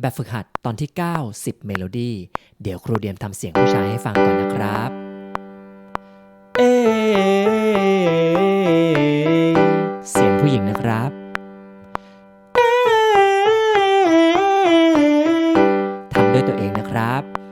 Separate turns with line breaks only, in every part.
แบบฝึกหัดตอนที่ 9 10 เมโลดี้ เดี๋ยวครูเดียมทำเสียงผู้ชายให้ฟังก่อนนะครับ เอเสียงผู้หญิงนะครับ ทำด้วยตัวเองนะครับ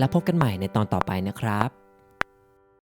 แล้วพบกันใหม่ในตอนต่อไปนะครับ